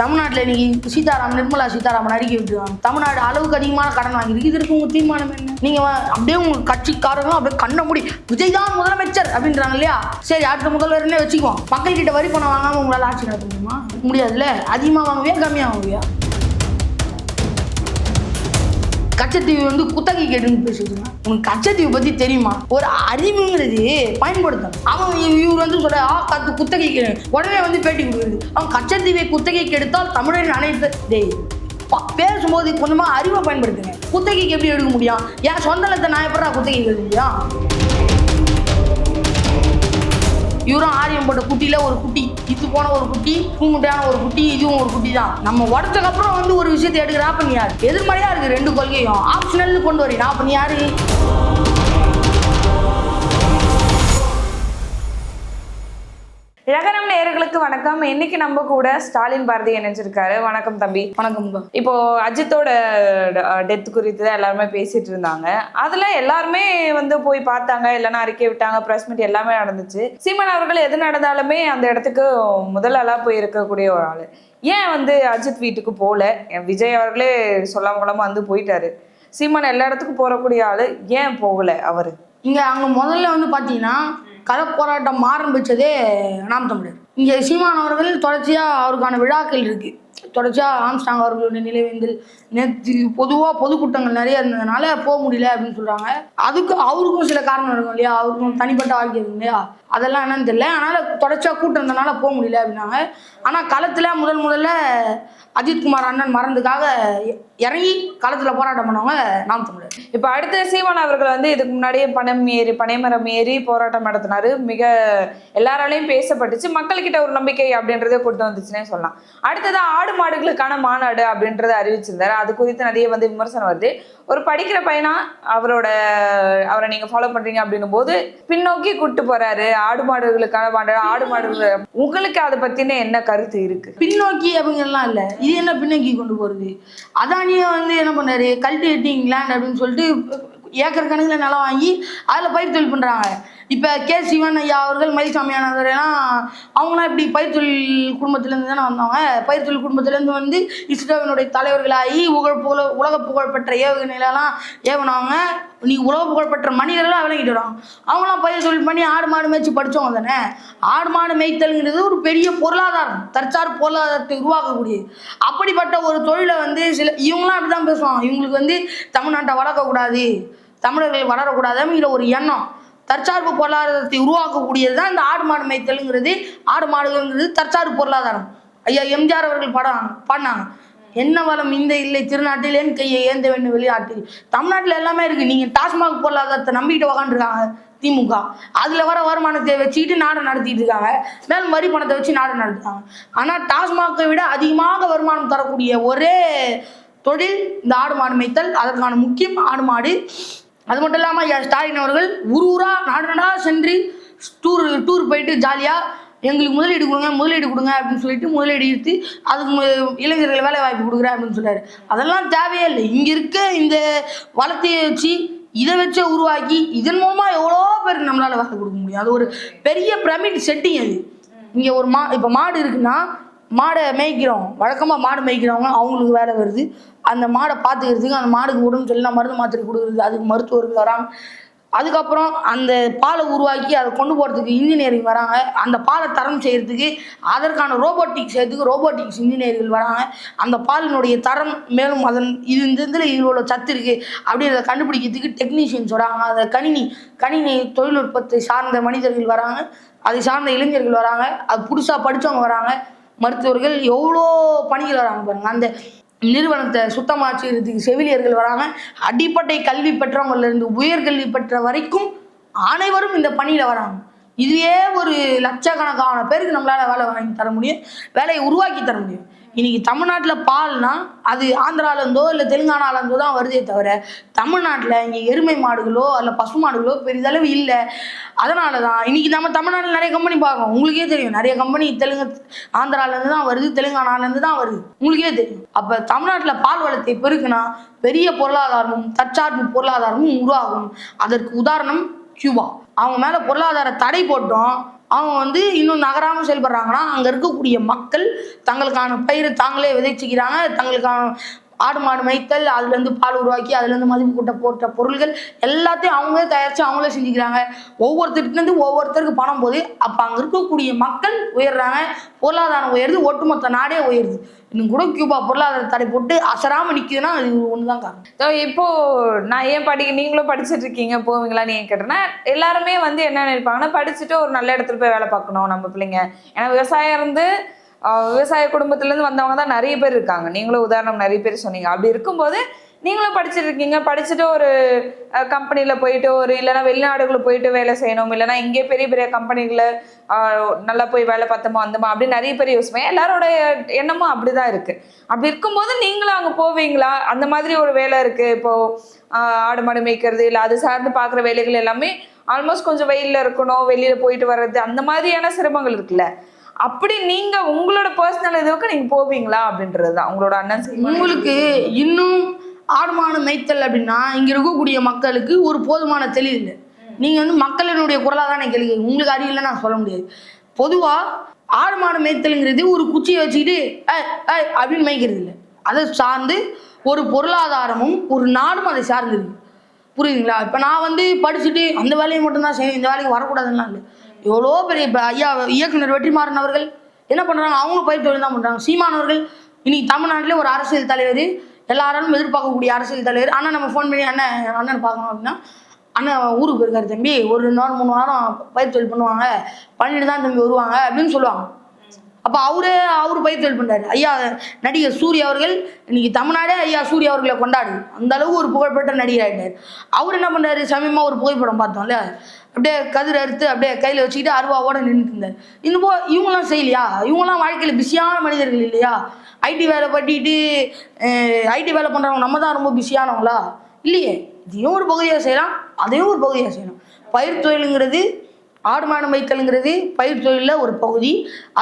தமிழ்நாட்டில் இன்னைக்கு சீதாராம் நிர்மலா சீதாராமன் அறிக்கை விட்டுருக்காங்க. தமிழ்நாடு அளவுக்கு அதிகமான கடன் வாங்கியிருக்கு. இதற்கு உங்க தீர்மானம் என்ன? நீங்க அப்படியே உங்க கட்சிக்காரங்க அப்படியே கண்ண முடி விஜய் தான் முதலமைச்சர் அப்படின்றாங்க இல்லையா? சரி அடுத்த முதல்வர்னே வச்சுக்குவோம் மக்கள் கிட்ட வரி பணம் வாங்காம உங்களால் ஆட்சி நடத்த முடியுமா? முடியாதுல்ல? அதிகமாக வாங்குவியா கம்மியாக வாங்குவியா? கச்சத்தீவு வந்து குத்தகை கேட்டுன்னு பேசிட்டு உனக்கு கச்சத்தீவு பத்தி தெரியுமா? ஒரு அறிவுங்கிறது பயன்படுத்தணும். அவன் இவர் வந்து சொல்ற ஆ கத்து குத்தகை கேடு. உடனே வந்து பேட்டி கொடுக்குறது. அவன் கச்சத்தீவை குத்தகைக்கு எடுத்தால் தமிழரின் அனைத்து டேய் பேசும்போது கொஞ்சமா அறிவை பயன்படுத்துங்க. குத்தகைக்கு எப்படி எடுக்க முடியும்? என் சொந்த நிலத்தை நான் எப்படா குத்தகைக்கு எடுக்க முடியும்? இவரும் ஆரியம் போட்ட குட்டியில ஒரு குட்டி. போன ஒரு குட்டி பூங்குட்டையான ஒரு குட்டி இதுவும் ஒரு குட்டி தான். நம்ம உடச்சதுக்கு வந்து ஒரு விஷயத்தை எடுக்கிறா அப்ப நீ யாரு? எதிர்மறையா இருக்கு ரெண்டு கொள்கையும். ஆப்ஷனல் கொண்டு வரீங்க அப்ப நீ யாரு? இழகரம் நேயர்களுக்கு வணக்கம். இன்னைக்கு நம்ம கூட ஸ்டாலின் பாரதி இணைஞ்சிருக்காரு. வணக்கம் தம்பி. வணக்கம் இப்போ அஜித்தோட டெத் குறித்து தான் எல்லாருமே பேசிட்டு இருந்தாங்க. அதுல எல்லாருமே வந்து போய் பார்த்தாங்க. இல்லைன்னா அறிக்கை விட்டாங்க. பிரஸ் மீட் எல்லாமே நடந்துச்சு. சீமான் அவர்கள் எது நடந்தாலுமே அந்த இடத்துக்கு முதல் ஆளா போய் இருக்கக்கூடிய ஒரு ஆளு. ஏன் வந்து அஜித் வீட்டுக்கு போல? விஜய் அவர்களே சொல்லாம கொள்ளாம வந்து போயிட்டாரு. சீமான் எல்லா இடத்துக்கும் போறக்கூடிய ஆளு ஏன் போகல அவரு? இங்க அங்க முதல்ல வந்து பாத்தீங்கன்னா கள போராட்டம் ஆரம்பிச்சதே நாம் தமிழர் இங்கே சீமான் அவர்கள் தொடர்ச்சியாக அவருக்கான விழாக்கள் இருக்கு. தொடர்ச்சியாக ஆம்ஸ்டாங் அவர்களுடைய நிலைவேந்தல் நேற்று பொதுவாக பொதுக்கூட்டங்கள் நிறைய இருந்ததுனால போக முடியல அப்படின்னு சொல்றாங்க. அதுக்கு அவருக்கும் சில காரணம் இருக்கும் இல்லையா? அவருக்கும் தனிப்பட்ட வாழ்க்கை இருக்கும் இல்லையா? அதெல்லாம் என்னன்னு தெரியல. அதனால தொடர்ச்சியாக கூட்டம் இருந்தனால போக முடியல அப்படின்னாங்க. ஆனால் களத்தில் முதல் முதல்ல அஜித்குமார் அண்ணன் மறந்துக்காக இறங்கி களத்துல போராட்டம் பண்ணவங்க நாம் தமிழர். இப்ப அடுத்த சீமான் அவர்கள் வந்து இதுக்கு முன்னாடியே பணம் ஏறி பனைமரம் ஏறி போராட்டம் நடத்தினாரு. மிக எல்லாராலையும் பேசப்பட்டுச்சு. மக்கள்கிட்ட ஒரு நம்பிக்கை அப்படின்றத கொண்டு வந்துச்சுன்னே சொல்லலாம். அடுத்தது ஆடு மாடுகளுக்கான மாநாடு அப்படின்றத அறிவிச்சிருந்தாரு. அது குறித்து நிறைய வந்து விமர்சனம் வருது. ஒரு படிக்கிற பையனா அவரோட அவரை நீங்க ஃபாலோ பண்றீங்க அப்படின்னும் போது பின்னோக்கி கூட்டு போறாரு. ஆடு மாடுகளுக்கான மாநாடு ஆடு மாடுகள் உங்களுக்கு அதை பத்தின என்ன கருத்து இருக்கு? பின்னோக்கி அப்படிங்கிறலாம் இல்லை. இது என்ன பின்னோக்கி கொண்டு போகிறது அதானியே வந்து என்ன பண்ணாரு? கல்டிவேட்டிங் லேண்ட் அப்படின்னு சொல்லிட்டு ஏக்கர் கணக்கில் நிலம் வாங்கி அதில் பயிர் தொழில் பண்ணுறாங்க இப்போ கே சிவன் ஐயா அவர்கள் மயில்சாமியானவர் எல்லாம் அவங்களாம் இப்படி பயிர்த்தொழில் குடும்பத்திலேருந்து தானே வந்தவங்க? பயிர்த்தொழில் குடும்பத்திலேருந்து வந்து இஸ்ரோவினுடைய தலைவர்களாகி புகழ் புகழ உலக புகழ்பெற்ற ஏவுகணையிலலாம் ஏவனவங்க. நீ உலக புகழ்பெற்ற மனிதர்களாக விளங்கிட்டு வராங்க. அவங்களாம் பயிர் தொழில் பண்ணி ஆடு மாடு மேய்ச்சி படித்தவங்க தானே? ஆடு மாடு மேய்த்தல்ங்கிறது ஒரு பெரிய பொருளாதாரம் தற்சார் பொருளாதாரத்தை உருவாக்கக்கூடியது. அப்படிப்பட்ட ஒரு தொழிலை வந்து சில இவங்களாம் அப்படி தான் பேசுவாங்க. இவங்களுக்கு வந்து தமிழ்நாட்டை வளர்க்கக்கூடாது தமிழர்கள் வளரக்கூடாதுங்கிற ஒரு எண்ணம். தற்சார்பு பொருளாதாரத்தை உருவாக்கக்கூடியது தான் இந்த ஆடு மாடு மேய்த்தல்ங்கிறது. ஆடு மாடுங்கிறது தற்சார்பு பொருளாதாரம். ஐயா எம்ஜிஆர் அவர்கள் படம் பாடினாங்க என்ன வளம் இந்த இல்லை திருநாட்டிலேன்னு கையை ஏந்த வேண்டும் வெளிநாட்டில் தமிழ்நாட்டில் எல்லாமே இருக்குது நீங்கள் டாஸ்மாக் பொருளாதாரத்தை நம்பிக்கிட்டு உக்காந்துருக்காங்க திமுக. அதில் வர வருமானத்தை வச்சுக்கிட்டு நாடை நடத்திட்டு இருக்காங்க. மேலும் வரி பணத்தை வச்சு நாடை நடத்துறாங்க. ஆனால் டாஸ்மாகை விட அதிகமாக வருமானம் தரக்கூடிய ஒரே தொழில் இந்த ஆடு மாடு மேய்த்தல். அதற்கான முக்கியம் ஆடு மாடு அது மட்டும் இல்லாமல் ஸ்டாலின் அவர்கள் ஊர் ஊரா நாடு நாடாக சென்று டூர் டூர் போயிட்டு ஜாலியாக எங்களுக்கு முதலீடு கொடுங்க முதலீடு கொடுங்க அப்படின்னு சொல்லிட்டு முதலீடு எடுத்து அதுக்கு மு- இளைஞர்கள் வேலை வாய்ப்பு கொடுக்குறேன் அப்படின்னு சொன்னார் அதெல்லாம் தேவையே இல்லை. இங்கே இருக்க இந்த வளத்தையை வச்சு இதை வச்சே உருவாக்கி இதன் மூலமாக எவ்வளோ பேருக்கு நம்மளால் வேலை கொடுக்க முடியும்? அது ஒரு பெரிய பிரமிட் செட்டிங் அது. இங்கே ஒரு மா இப்போ மாடு இருக்குன்னா மாடை மேய்க்கிறோம். வழக்கமாக மாடு மேய்க்கிறவங்க அவங்களுக்கு வேலை வருது. அந்த மாடை பார்த்துக்கிறதுக்கு அந்த மாடுக்கு உடம்பு சரியில்லை மருந்து மாத்திரை கொடுக்குறது அதுக்கு மருத்துவர்கள் வராங்க அதுக்கப்புறம் அந்த பாலை உருவாக்கி அதை கொண்டு போகிறதுக்கு இன்ஜினியரிங் வராங்க. அந்த பாலை தரம் செய்கிறதுக்கு அதற்கான ரோபோட்டிக்ஸ் செய்யறதுக்கு ரோபோட்டிக்ஸ் இன்ஜினியர்கள் வராங்க. அந்த பாலினுடைய தரம் மேலும் அதன் இது இந்த இதில் இவ்வளோ சத்து இருக்குது அப்படின்றத கண்டுபிடிக்கிறதுக்கு டெக்னீஷியன்ஸ் வராங்க. அதை கணினி கணினி தொழில்நுட்பத்தை சார்ந்த மனிதர்கள் வராங்க. அதை சார்ந்த இளைஞர்கள் வராங்க. அது புதுசாக படித்தவங்க வராங்க. மருத்துவர்கள் எவ்வளோ பணிகள் வராங்க பாருங்க. அந்த நிறுவனத்தை சுத்தமாக வச்சுக்கிறதுக்கு செவிலியர்கள் வராங்க. அடிப்படை கல்வி பெற்றவங்கலேருந்து உயர்கல்வி பெற்ற வரைக்கும் அனைவரும் இந்த பணியில் வராங்க. இதுவே ஒரு லட்சக்கணக்கான பேருக்கு நம்மளால் வேலை வாங்கி தர முடியும். வேலையை உருவாக்கி தர முடியும். இன்னைக்கு தமிழ்நாட்டில் பால்னா அது ஆந்திராலேருந்தோ இல்லை தெலுங்கானாலேருந்தோ தான் வருதே தவிர தமிழ்நாட்டில் இங்கே எருமை மாடுகளோ அல்ல பசு மாடுகளோ பெரிதளவு இல்லை. அதனால தான் இன்னைக்கு நம்ம தமிழ்நாட்டில் நிறைய கம்பெனி பார்க்கணும் உங்களுக்கே தெரியும். நிறைய கம்பெனி தெலுங்கு ஆந்திராலேருந்து தான் வருது தெலுங்கானாலேருந்து தான் வருது. உங்களுக்கே தெரியும். அப்போ தமிழ்நாட்டில் பால் வளத்தை பெருக்குனா பெரிய பொருளாதாரமும் தற்சார்பு பொருளாதாரமும் உருவாகும். அதற்கு உதாரணம் கியூபா. அவங்க மேலே பொருளாதார தடை போட்டோம். அவங்க வந்து இன்னும் நகராமல் செயல்படுறாங்கன்னா அங்கே இருக்கக்கூடிய மக்கள் தங்களுக்கான பயிர் தாங்களே விதைச்சிக்கிறாங்க. தங்களுக்கான ஆடு மாடு மேய்த்தல் அதுலேருந்து பால் உருவாக்கி அதுலேருந்து மதிப்பு கூட்ட போட்ட பொருள்கள் எல்லாத்தையும் அவங்களே தயாரித்து அவங்களே செஞ்சுக்கிறாங்க. ஒவ்வொருத்தருக்குலேருந்து ஒவ்வொருத்தருக்கு பணம் போகுது அப்போ அங்கே இருக்கக்கூடிய மக்கள் உயர்றாங்க. பொருளாதாரம் உயருது ஒட்டுமொத்த நாடே உயருது. இன்னும் கூட கியூபா பொருளாதார தடை போட்டு அசராமல் நிற்குதுன்னா அது ஒன்று தான் காரணம் இப்போ நான் ஏன் படிக்க நீங்களும் படிச்சுட்டு இருக்கீங்க போவீங்களான்னு ஏன் கேட்டேன்னா எல்லாருமே வந்து என்ன நினைப்பாங்கன்னா படிச்சுட்டு ஒரு நல்ல இடத்துல போய் வேலை பார்க்கணும் நம்ம பிள்ளைங்க. ஏன்னா விவசாயம் இருந்து விவசாய குடும்பத்திலேருந்து வந்தவங்க தான் நிறைய பேர் இருக்காங்க. நீங்களும் உதாரணம் நிறைய பேர் சொன்னீங்க. அப்படி இருக்கும்போது நீங்களும் படிச்சுட்டு இருக்கீங்க படிச்சுட்டு ஒரு கம்பெனியில் போயிட்டு ஒரு இல்லைன்னா வெளிநாடுகளுக்கு போயிட்டு வேலை செய்யணும். இல்லைன்னா இங்கே பெரிய பெரிய கம்பெனிகளை நல்லா போய் வேலை பார்த்தோமா அந்தமா அப்படின்னு நிறைய பேர் யோசிப்பேன். எல்லாரோட எண்ணமும் அப்படிதான் இருக்கு. அப்படி இருக்கும்போது நீங்களும் அங்கே போவீங்களா? அந்த மாதிரி ஒரு வேலை இருக்கு. இப்போ ஆடு மாடு மேய்க்கிறது இல்லை அது சார்ந்து பார்க்குற வேலைகள் எல்லாமே ஆல்மோஸ்ட் கொஞ்சம் வெயிலில் இருக்கணும். வெளியில் போயிட்டு வர்றது அந்த மாதிரியான சிரமங்கள் இருக்குல்ல. அப்படி நீங்க உங்களோட பர்சனல் இதுவுக்கு நீங்க போவீங்களா அப்படின்றது தான் உங்களோட அண்ணன் உங்களுக்கு இன்னும் ஆடுமான மெய்த்தல் மேய்த்தல் அப்படின்னா இங்க இருக்கக்கூடிய மக்களுக்கு ஒரு போதுமான தெளிவு இல்லை. நீங்க வந்து மக்களினுடைய குரலாக தான் கேள்வி உங்களுக்கு அறிவில்லை நான் சொல்ல முடியாது. பொதுவா ஆடு மாடு மேய்த்தலுங்கிறது ஒரு குச்சியை வச்சுக்கிட்டு அப்படின்னு மேய்க்கிறது இல்லை. அதை சார்ந்து ஒரு பொருளாதாரமும் ஒரு நாடும் அதை சார்ந்து இருக்கு. புரியுதுங்களா? இப்போ நான் வந்து படிச்சுட்டு அந்த வேலையை மட்டும்தான் செய்யணும் இந்த வேலைக்கு வரக்கூடாதுன்னா இல்லை. எவ்வளோ பெரிய இப்போ ஐயா இயக்குனர் வெற்றிமாறன் அவர்கள்? என்ன பண்ணுறாங்க அவங்களும் பயிர் தொழில் தான் பண்ணுறாங்க சீமானவர்கள் இன்னைக்கு தமிழ்நாட்டிலே ஒரு அரசியல் தலைவர் எல்லாராலும் எதிர்பார்க்கக்கூடிய அரசியல் தலைவர். அண்ணன் நம்ம ஃபோன் பண்ணி அண்ணன் அண்ணன் பார்க்கணும் அப்படின்னா அண்ணன் ஊருக்கு போயிருக்காரு தம்பி. ஒரு ரெண்டு வாரம் மூணு வாரம் பயிர் தொழில் பண்ணுவாங்க. பண்ணிட்டு தான் தம்பி வருவாங்க அப்படின்னு சொல்லுவாங்க. அப்போ அவரே அவர் பயிர் தொழில் பண்ணுறாரு ஐயா நடிகர் சூர்யா அவர்கள் இன்னைக்கு தமிழ்நாடே ஐயா சூர்யா அவர்களை கொண்டாடுது அந்த அளவு ஒரு புகழ்பெற்ற நடிகர் ஆகிட்டார் அவர் என்ன பண்ணாரு சமயமாக ஒரு புகைப்படம் பார்த்தோம்ல. அப்படியே கதிர் அறுத்து அப்படியே கையில் வச்சுக்கிட்டு அருவாவோட நின்றுட்டு இருந்தார். இந்த போ இவங்களாம் செய்யலையா? இவங்களாம் வாழ்க்கையில் பிஸியான மனிதர்கள் இல்லையா? ஐடி வேலை பட்டிட்டு ஐடி வேலை பண்ணுறவங்க நம்ம தான் ரொம்ப பிஸியானவங்களா? இல்லையே. இதையும் ஒரு பகுதியாக செய்யலாம் அதையும் ஒரு பகுதியாக செய்யலாம். பயிர் தொழிலுங்கிறது ஆடு மாடு மேய்த்தலுங்கிறது பயிர் தொழிலில் ஒரு பகுதி.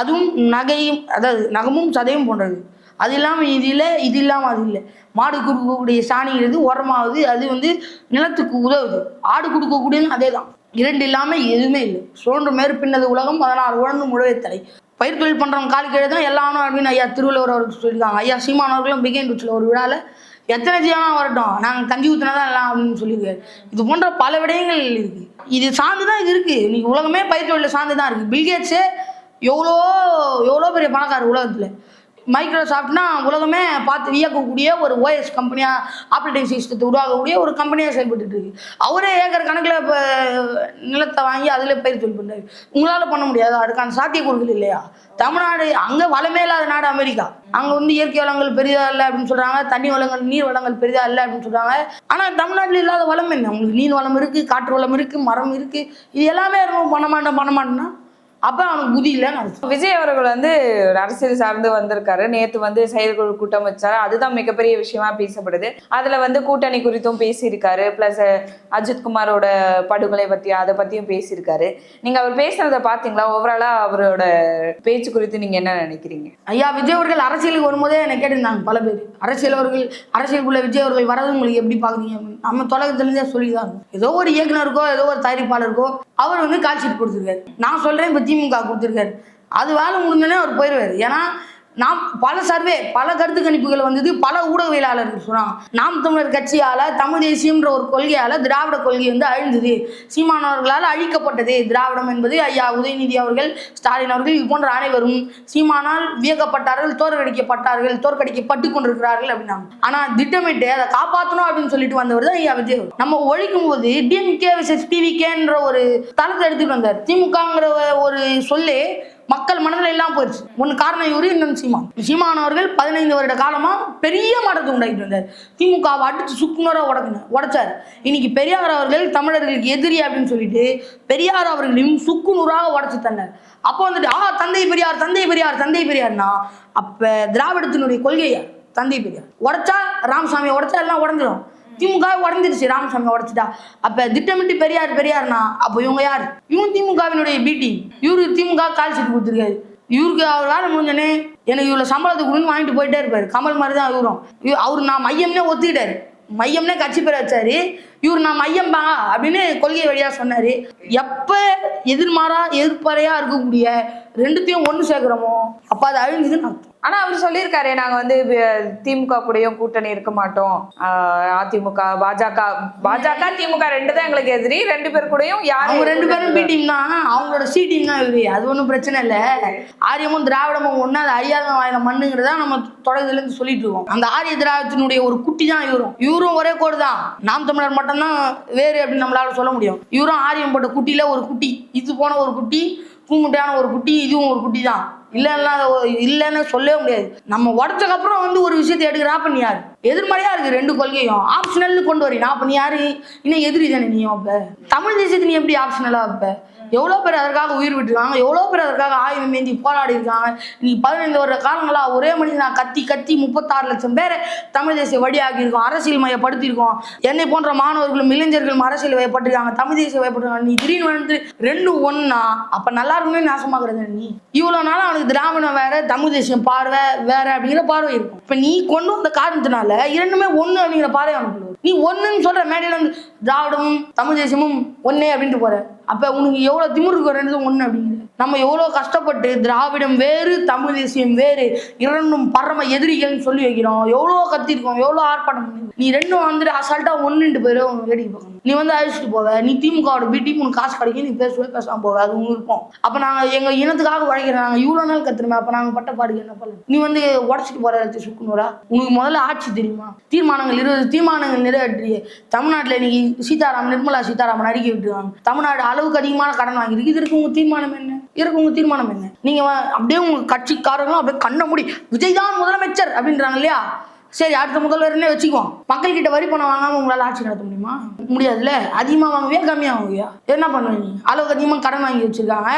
அதுவும் நகையும் அதாவது நகமும் சதையும் போன்றது. அது இல்லாமல் இது இல்லை இது இல்லாமல் அது இல்லை. மாடு கொடுக்கக்கூடிய சாணிங்கிறது உரமாகுது அது வந்து நிலத்துக்கு உதவுது. ஆடு கொடுக்கக்கூடியது அதே தான் இரண்டு இல்லாமல் எதுவுமே இல்லை. சோன்று மேறு பின்னது உலகம் அதனால் உழந்து முழவே தலை. பயிர் தொழில் பண்ணுறவங்க கால் கீழே தான் எல்லாரும் அப்படின்னு ஐயா திருவள்ளுவர் அவருக்கு சொல்லியிருக்காங்க. ஐயா சீமானவர்களும் அவர்களும் ஒரு விழாவில் எத்தனை ஜீவனம் வரட்டும்? நாங்கள் கஞ்சி ஊற்றினா தான் எல்லாம் அப்படின்னு சொல்லியிருக்காரு இது போன்ற பல விடயங்கள் இருக்கு. இது சார்ந்து தான் இது இருக்கு. இன்னைக்கு உலகமே பயிர் தொழிலில் சார்ந்து தான் இருக்கு. பில்கேட்ஸே எவ்வளோ எவ்வளோ பெரிய பணக்காரர் உலகத்தில். மைக்ரோசாஃப்ட்னா உலகமே பார்த்து வியக்கக்கூடிய ஒரு ஓஎஸ் கம்பெனியாக ஆப்ரேட்டிங் சிஸ்டத்தை உருவாக்கக்கூடிய ஒரு கம்பெனியாக செயல்பட்டு இருக்கு. அவரே ஏக்கர் கணக்கில் இப்போ நிலத்தை வாங்கி அதில் பயிர் தொழில் பண்ணுறாரு உங்களால் பண்ண முடியாது. அதுக்கான சாத்தியக்கூறுகள் இல்லையா? தமிழ்நாடு அங்கே வளமே இல்லாத நாடு அமெரிக்கா. அங்கே வந்து இயற்கை வளங்கள் பெரிதாக இல்லை அப்படின்னு சொல்கிறாங்க தண்ணி வளங்கள் நீர் வளங்கள் பெரிதாக இல்லை அப்படின்னு சொல்கிறாங்க ஆனால் தமிழ்நாட்டில் இல்லாத வளம் என்ன? உங்களுக்கு நீர் வளம் இருக்குது காற்று வளம் இருக்குது மரம் இருக்குது இது எல்லாமே இருக்கும் பண்ண மாட்டேன் பண்ண மாட்டேன்னா அப்போ அவனுக்கு இல்லைன்னு அர்த்தம். விஜய் அவர்கள் வந்து அரசியல் சார்ந்து வந்திருக்காரு. நேத்து வந்து செயற்குழு கூட்டம் வச்சாரு. அதுதான் மிகப்பெரிய விஷயமா பேசப்படுது. அதுல வந்து கூட்டணி குறித்தும் பேசியிருக்காரு. பிளஸ் அஜித் குமாரோட படுகொலை பத்தி அதை பத்தியும் பேசியிருக்காரு. நீங்க அவர் பேசுனதை பாத்தீங்களா? ஓவராலா அவரோட பேச்சு குறித்து நீங்க என்ன நினைக்கிறீங்க? ஐயா விஜய் அவர்கள் அரசியலுக்கு வரும்போதே என்னை கேட்டிருந்தாங்க பல பேர். அரசியல் அவர்கள் அரசியலுக்குள்ள விஜய் அவர்கள் வரது உங்களுக்கு எப்படி பார்க்குறீங்க. நம்ம தொலைக்கத்துலேருந்தே சொல்லி தான். ஏதோ ஒரு இயக்குனருக்கோ ஏதோ ஒரு தயாரிப்பாளருக்கோ அவர் வந்து ஷீட் கொடுத்துருக்காரு. நான் சொல்கிறேன் இப்போ திமுக கொடுத்துருக்காரு. அது வேலை முடிஞ்சோடனே அவர் போயிடுவார் ஏன்னா நாம் பல சர்வே பல கருத்து கணிப்புகள் வந்தது பல ஊடகவியலாளர்கள் சொன்னாங்க. நாம் தமிழர் கட்சியால் தமிழ் தேசியம்ன்ற ஒரு கொள்கையால் திராவிட கொள்கை வந்து அழிந்தது. சீமானவர்களால் அழிக்கப்பட்டது. திராவிடம் என்பது ஐயா உதயநிதி அவர்கள் ஸ்டாலின் அவர்கள் இது போன்ற அனைவரும் சீமானால் வியக்கப்பட்டார்கள் தோற்கடிக்கப்பட்டார்கள் தோற்கடிக்கப்பட்டு கொண்டிருக்கிறார்கள் அப்படின்னாங்க. ஆனால் திட்டமிட்டு அதை காப்பாற்றணும் அப்படின்னு சொல்லிட்டு வந்தவர் தான் ஐயா விஜய் நம்ம ஒழிக்கும் போது டிஎம்கே விசஸ் டிவிகேன்ற ஒரு தளத்தை எடுத்துட்டு வந்தார். திமுகங்கிற ஒரு சொல்லு மக்கள் மனதில் எல்லாம் போயிடுச்சு ஒன்று காரணம் இவரு இன்னும் சீமான். சீமான் அவர்கள் பதினைந்து வருட காலமாக பெரிய மாற்றத்தை உண்டாக்கிட்டு வந்தார். திமுகவை அடிச்சு சுக்குநூறாக உடக்குங்க உடைச்சார். இன்னைக்கு பெரியார் அவர்கள் தமிழர்களுக்கு எதிரி அப்படின்னு சொல்லிட்டு பெரியார் அவர்களையும் சுக்குநூறாக உடைச்சு தந்தார். அப்போ வந்துட்டு ஆ தந்தை பெரியார் தந்தை பெரியார் தந்தை பெரியார்னா அப்போ திராவிடத்தினுடைய கொள்கையா? தந்தை பெரியார். உடைச்சா ராமசாமி உடைச்சா எல்லாம் உடஞ்சிடும் திமுக உடஞ்சிருச்சு ராமசாமி உடச்சிட்டா. அப்ப திட்டமிட்டு பெரியார் பெரியார்னா அப்போ இவங்க யார்? இவங்க திமுகவினுடைய பிடி இவருக்கு திமுக கால் சீட் கொடுத்துருக்காரு. இவருக்கு அவர் வேலை முடிஞ்சனே எனக்கு இவ்வளோ சம்பளத்துக்கு கொடுன்னு வாங்கிட்டு போயிட்டே இருப்பாரு. கமல் மாதிரி தான் இவரும் அவர் நான் மையம்னே ஒத்துக்கிட்டாரு. மையம்னே கட்சி பேர் வச்சாரு. இவர் நான் மையம்பா அப்படின்னு கொள்கை வழியா சொன்னாரு. எப்ப எதிர்மாறா எதிர்ப்பறையா இருக்கக்கூடிய ரெண்டுத்தையும் ஒண்ணு சேர்க்கிறோமோ அப்ப அது அழிஞ்சுதுன்னு அர்த்தம். ஆனா அவர் சொல்லியிருக்காரு நாங்க வந்து திமுக கூடயும் கூட்டணி இருக்க மாட்டோம். அதிமுக பாஜக பாஜக திமுக ரெண்டு தான் எங்களுக்கு எதிரி. ரெண்டு பேர் கூடயும் யாரும் ரெண்டு பேரும் பி டீம் தான். அவங்களோட சி டீம் தான் இவரு அது ஒன்றும் பிரச்சனை இல்லை. ஆரியமும் திராவிடமும் ஒண்ணு அது அழியாத வாயில மண்ணுங்கிறத நம்ம தொடக்கத்துல இருந்து சொல்லிட்டு இருக்கோம். அந்த ஆரிய திராவிடத்தினுடைய ஒரு குட்டி தான் இவரும். இவரும் ஒரே கோடு தான். நாம் தமிழர் மட்டும்தான் வேறு அப்படின்னு நம்மளால சொல்ல முடியும். இவரும் ஆரியம் போட்ட குட்டியில் ஒரு குட்டி இது போன ஒரு குட்டி பூமுட்டையான ஒரு குட்டி இதுவும் ஒரு குட்டி தான் இல்லைன்னா இல்லைன்னு சொல்லவே முடியாது. நம்ம உடச்சக்கப்புறம் வந்து ஒரு விஷயத்தை எடுக்கிறா பண்ணி நீ யாரு? எதிர்மறையா ரெண்டு கொள்கையும். ஆப்ஷனல்னு கொண்டு வரீங்க நான் பண்ணி யாரு? இன்னும் எதிரி தானே நீயும் அப்போ? தமிழ் தேசியத்தை நீ எப்படி ஆப்ஷனலாக வைப்ப? எவ்வளோ பேர் அதற்காக உயிர் விட்டுருக்காங்க? எவ்வளோ பேர் அதற்காக ஆயுதம் ஏந்தி போராடி இருக்காங்க நீ பதினைந்து வருட காலங்களா ஒரே மனிதனாக கத்தி கத்தி முப்பத்தாறு லட்சம் பேரை தமிழ் தேசிய வழியாக்கி அரசியல் மையப்படுத்தியிருக்கோம். என்னை போன்ற மாணவர்களும் இளைஞர்களும் அரசியல் வயப்பட்டிருக்காங்க தமிழ் தேசிய வயப்பட்டிருக்காங்க. நீ திடீர்னு வந்து ரெண்டு ஒன்னா அப்போ நல்லா இருக்குமே நாசமாக்குறது நீ. இவ்வளோ நாள் அவனுக்கு திராவிடம் வேற தமிழ் தேசியம் பார்வை வேற அப்படிங்கிற பார்வை இருக்கும். இப்போ நீ கொண்டு வந்த காரணத்தினால இரண்டுமே ஒன்று அப்படிங்கிற பார்வை அவனுக்கு நீ ஒன்றுன்னு சொல்ற மேடையில வந்து திராவிடமும் தமிழ் தேசியமும் ஒன்னே அப்படின்ட்டு போற. அப்ப உனக்கு எவ்வளவு திமிரு இருக்கு ஒன்று அப்படிங்கிற. நம்ம எவ்வளோ கஷ்டப்பட்டு திராவிடம் வேறு தமிழ் தேசியம் வேறு இரண்டும் பரம எதிரிகள்னு சொல்லி வைக்கிறோம். எவ்வளோ கத்திருக்கோம் எவ்வளோ ஆர்ப்பாட்டம் பண்ணி நீ ரெண்டும் வந்துட்டு அசால்ட்டாக ஒன்று போயிடும் வேடிக்கை பார்க்கணும். நீ வந்து அழிச்சிட்டு போவ. நீ திமுகவோட பி டீம் உனக்கு காசு கிடைக்கும் நீ பேசுவே பேசாம போவ. அது உங்க இருப்போம் அப்போ நாங்கள் எங்கள் இனத்துக்காக உழைக்கிறோம். நாங்கள் இவ்வளோ நாள் கத்துருமே அப்போ நாங்கள் பட்ட பாடுக்கு என்ன பண்ணலாம் நீ வந்து உடச்சிட்டு போகிற இடத்தை சுக்குனூரா உனக்கு முதல்ல ஆட்சி தெரியுமா? தீர்மானங்கள் இருபது தீர்மானங்கள் நிறைவேற்றி தமிழ்நாட்டில் இன்னைக்கு சீதாராமன் நிர்மலா சீதாராமன் அறிக்கை விட்டுருவாங்க தமிழ்நாடு அளவுக்கு அதிகமான கடன் வாங்கியிருக்கு. இதற்கு உங்கள் தீர்மானம் என்ன? இருக்கு உங்க தீர்மானம் என்ன? நீங்க வ- அப்படியே உங்க கட்சிக்காரங்களும் அப்படியே கண்ண முடி விஜய் தான் முதலமைச்சர் அப்படின்றாங்க இல்லையா? சரி அடுத்த முதல்வர்னே வச்சுக்குவோம். மக்கள் கிட்ட வரி பணம் வாங்காம உங்களால் ஆட்சி நடத்த முடியுமா? முடியாதுல்ல. அதிகமா வாங்குவியா கம்மியா வாங்குவியா? என்ன பண்ணுவீங்க? அளவுக்கு அதிகமாக கடன் வாங்கி வச்சிருக்காங்க.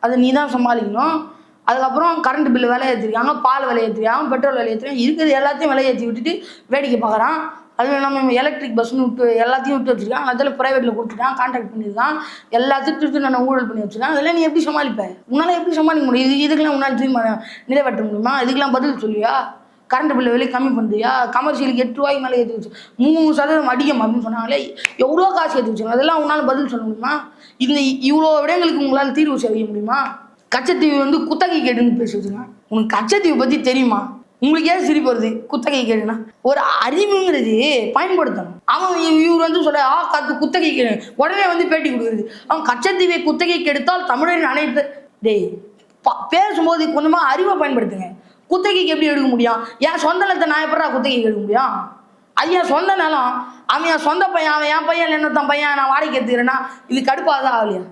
அதை நீ தான் சமாளிக்கணும். அதுக்கப்புறம் கரண்ட் பில்லு விலை ஏற்றிருக்காங்க பால் விலை ஏற்றிருக்காங்க பெட்ரோல் விலை ஏற்றிருக்காங்க இருக்கிறது எல்லாத்தையும் விலை ஏற்றி விட்டுட்டு வேடிக்கை பார்க்குறான். அது நம்ம எலக்ட்ரிக் பஸ்ன்னு விட்டு எல்லாத்தையும் விட்டு வச்சிருக்கான். அதில் ப்ரைவேட்டில் கொடுத்துட்டான் கான்ட்ராக்ட் பண்ணியிருக்கான். எல்லாத்தையும் திருட்டு நான் ஊழல் பண்ணி வச்சிருக்கேன். அதெல்லாம் நீ எப்படி சமாளிப்ப? உன்னால் எப்படி சமாளிக்க முடியும்? இது இதுக்கெல்லாம் உன்னால் தீர்மானம் நிறைவேற்ற முடியுமா? இதுக்கெல்லாம் பதில் சொல்லியா? கரண்ட் பில்லு விலை கம்மி பண்ணுறியா கமர்ஷியலுக்கு எட்டு ரூபாய்க்கு மேலே ஏற்றி வச்சு மூணு சதவீதம் அதிகம் அப்படின்னு சொன்னாங்களே எவ்வளோ காசு ஏற்றி வச்சாங்க அதெல்லாம் உன்னால் பதில் சொல்ல முடியுமா? இந்த இவ்வளோ விடங்களுக்கு உங்களால் தீர்வு செய்ய முடியுமா? கச்சத்தீவு வந்து குத்தகை கேட்டுன்னு பேசி வச்சுருக்கான். உனக்கு கச்சத்தீவு பற்றி தெரியுமா? உங்களுக்கு ஏன் சிரிப்பு வருது? குத்தகை கேளுனா ஒரு அறிவுங்கிறது பயன்படுத்தணும். அவன் இவர் வந்து சொல்ல ஆ கத்து குத்தகை கேளு. உடனே வந்து பேட்டி கொடுக்குறது அவன் கச்சத்தீவை குத்தகை கெடுத்தால் தமிழரின் அனைத்து டேய் பேசும்போது கொஞ்சமா அறிவை பயன்படுத்துங்க. குத்தகைக்கு எப்படி எடுக்க முடியும்? என் சொந்த நிலத்தை நான் எப்படா குத்தகைக்கு எடுக்க முடியும்? அது என் சொந்த நிலம். அவன் என் சொந்த பையன் அவன் என் பையன் என்னத்தான் பையன் நான் வாடகை எடுத்துக்கிறேன்னா இது கடுப்பாதான் ஆகலையா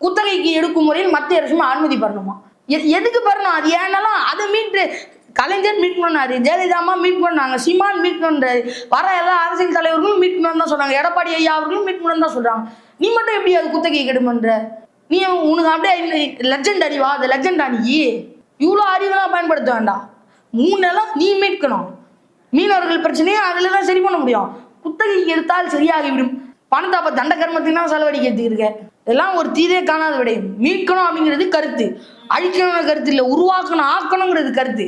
குத்தகைக்கு எடுக்கும் முறையில் மத்திய அரசுமே அனுமதி பெறணுமா? எ- எதுக்கு பெறணும்? அது ஏன்னாலும் அதை மீட்டு கலைஞர் மீட் பண்ணாரு ஜெயலலிதாமா மீட் பண்ணாங்க சிமான் மீட் பண்ணுறாரு வர எல்லா அரசியல் தலைவர்களும் மீட் பண்ண தான் சொல்றாங்க. எடப்பாடி ஐயா அவர்களும் மீட் பண்ணணும் தான் சொல்றாங்க. நீ மட்டும் எப்படி அது குத்தகை கெடுமன்ற நீ உனக்கு அப்படியே லெஜண்ட் அறிவா அது லெஜண்ட் அணி இவ்வளோ அறிவெல்லாம் பயன்படுத்த வேண்டாம். மூணு நிலம் நீ மீட்கணும் மீனவர்கள் பிரச்சனையை அதில் தான் சரி பண்ண முடியும். குத்தகை எடுத்தால் சரியாகிவிடும். பணத்தை அப்போ தண்ட கர்மத்துக்கு தான் செலவழிக்கிறது இருக்க. இதெல்லாம் ஒரு தீரே காணாத விடையும். மீட்கணும் அப்படிங்கிறது கருத்து. அழிக்கணும்னு கருத்து இல்லை. உருவாக்கணும் ஆக்கணுங்கிறது கருத்து.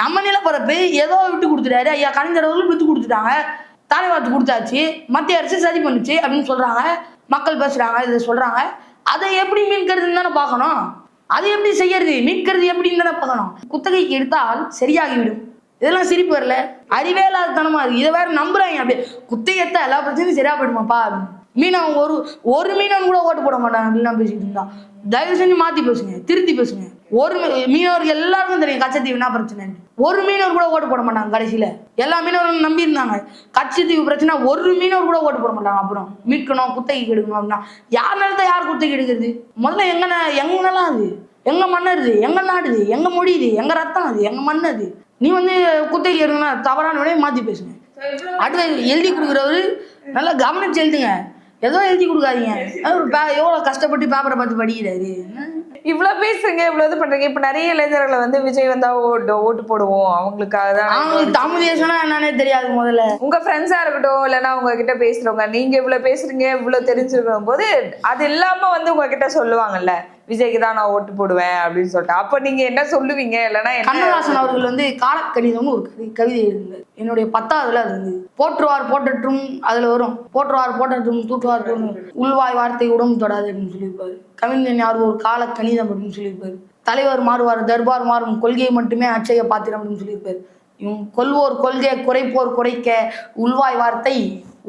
நம்ம நிலப்பரப்பு ஏதோ விட்டு கொடுத்துட்டாரு. ஐயா கலைஞர் அவர்களும் விட்டு கொடுத்துட்டாங்க. தலைவாத்து கொடுத்தாச்சு. மத்திய அரசு சரி பண்ணுச்சு அப்படின்னு சொல்றாங்க. மக்கள் பேசுறாங்க இதை சொல்றாங்க. அதை எப்படி மீட்கிறதுன்னு தானே பார்க்கணும். அது எப்படி செய்யறது? மீட்கிறது எப்படின்னு தானே பார்க்கணும். குத்தகைக்கு எடுத்தால் சரியாகிவிடும். இதெல்லாம் சிரிப்பு வரல? அறிவே இல்லாதத்தனமா இருக்கு. இதை வேற நம்புறாங்க. அப்படியே குத்தகையத்தை எல்லா பிரச்சனையும் சரியா போயிடுமாப்பா அப்படின்னு. மீனவன் ஒரு ஒரு மீனவன் கூட ஓட்டு போட மாட்டாங்க அப்படிலாம் பேசிட்டு இருந்தா தயவு செஞ்சு மாத்தி பேசுங்க. திருத்தி பேசுங்க. ஒரு மீனவர்கள் எல்லாருக்கும் தெரியும் கச்சத்தீவு என்ன பிரச்சனை ஒரு மீனவர் கூட ஓட்டு போட மாட்டாங்க கடைசியில. எல்லா மீனவர்களும் நம்பி இருந்தாங்க தீவு பிரச்சனை ஒரு மீனவர் கூட ஓட்டு போட மாட்டாங்க. அப்புறம் மீட்கணும் குத்தகைக்கு எடுக்கணும் அப்படின்னா யார் நிலத்தை யார் குத்தகை எடுக்கிறது முதல்ல எங்க ந- எங்க நிலம் அது? எங்க மண் இது எங்க நாடு இது எங்க மொழி இது? எங்க ரத்தம் அது? எங்க மண் அது? நீ வந்து குத்தகை எடுக்கணும்னா தவறான விடையை மாத்தி பேசுங்க. அடுத்து எழுதி கொடுக்குறவரு நல்லா கவனிச்சு எழுதுங்க. ஏதோ எழுதி கொடுக்காதீங்க. அவர் பே- எவ்வளவு கஷ்டப்பட்டு பேப்பரை பார்த்து படிக்கிறாரு. இவ்வளவு பேசுங்க இவ்வளவு இது பண்றீங்க. இப்ப நிறைய இளைஞர்களை வந்து விஜய் வந்தா ஓட்டு ஓட்டு போடுவோம். அவங்களுக்காக தான் அவங்களுக்கு தமிழ் தேசம்னா என்னன்னே தெரியாது முதல்ல. உங்க ஃப்ரெண்ட்ஸா இருக்கட்டும் இல்லைன்னா உங்ககிட்ட பேசுறவங்க நீங்க இவ்வளவு பேசுறீங்க இவ்வளவு தெரிஞ்சிருக்கும் போது அது இல்லாம வந்து உங்ககிட்ட சொல்லுவாங்கல்ல. விஜய்க்கு தான் நான் ஓட்டு போடுவேன் அப்படின்னு சொல்லிட்டு. அப்ப நீங்க என்ன சொல்லுவீங்க? இல்லைன்னா கண்ணதாசன் அவர்கள் வந்து காலக்கணிதம்னு ஒரு கவிதை இருந்தது என்னுடைய பத்தாவதுல அது இருந்தது போற்றுவார் போட்டற்றும் அதுல வரும். போற்றுவார் போட்டற்றும் தூற்றுவார் உள்வாய் வார்த்தை உடம்பு தொடாது அப்படின்னு சொல்லியிருப்பாரு. கவிஞன் யார்? ஒரு கால கணிதம் அப்படின்னு சொல்லியிருப்பாரு. தலைவர் மாறுவார் தர்பார் மாறும் கொள்கையை மட்டுமே அச்சய பாத்திரம் அப்படின்னு சொல்லியிருப்பாரு. இவங்க கொள்வோர் கொள்கை குறைப்போர் குறைக்க உள்வாய் வார்த்தை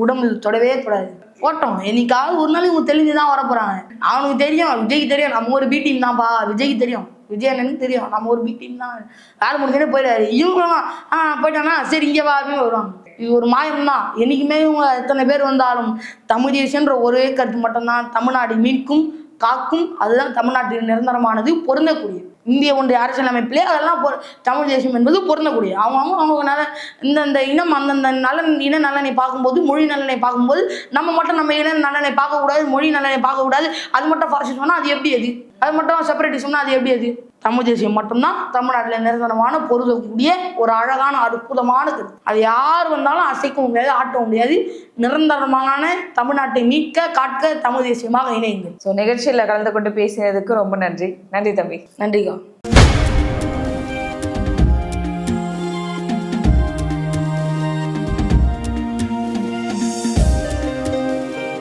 உடம்பு தொடவே தொடாது. ஓட்டம் என்னைக்காவது ஒரு நாள் இவங்க தெளிஞ்சு தான் வரப்போறாங்க அவனுக்கு தெரியும் விஜய்க்கு தெரியும். நம்ம ஒரு பி டீம் தான்ப்பா. விஜய்க்கு தெரியும். விஜய் அண்ணனுக்கு தெரியும். நம்ம ஒரு பி டீம் தான். வேலை முடிஞ்சே போயிடாரு இவங்களும் ஆ போயிட்டானா சரி இங்கே வா அப்படின்னு வருவாங்க. இது ஒரு மாயம் தான். என்னைக்குமே இவங்க எத்தனை பேர் வந்தாலும் தமிழ் தேசியன்ற ஒரே கருத்து மட்டும்தான். தமிழ்நாடு மீட்கும் காக்கும் அதுதான் தமிழ்நாட்டின் நிரந்தரமானது பொருந்தக்கூடிய இந்திய ஒன்றிய அரசியல் அமைப்பிலே அதெல்லாம் தமிழ் தேசியம் என்பது பொருந்தக்கூடிய. அவங்க அவங்க அவங்க நல இந்தந்த இனம் அந்தந்த நலன் இன நலனை பார்க்கும்போது மொழி நலனை பார்க்கும்போது நம்ம மட்டும் நம்ம இன நலனை பார்க்கக்கூடாது மொழி நலனை பார்க்கக்கூடாது. அது மட்டும் ஃபாசிசம்னா அது எப்படி அது? அது மட்டும் செப்பரேட்டிசம்னா அது எப்படி அது? தமிழ் தேசியம் மட்டும்தான் தமிழ்நாட்டில் நிரந்தரமான பொருந்தக்கூடிய ஒரு அழகான அற்புதமான கருத்து. அது யார் வந்தாலும் அசைக்க முடியாது ஆட்ட முடியாது. நிரந்தரமான தமிழ்நாட்டை மீட்க காட்க தமிழ் தேசியமாக இணையுங்கள். ஸோ நிகழ்ச்சியில கலந்து கொண்டு பேசினதுக்கு ரொம்ப நன்றி. நன்றி தம்பி. நன்றிக்கா.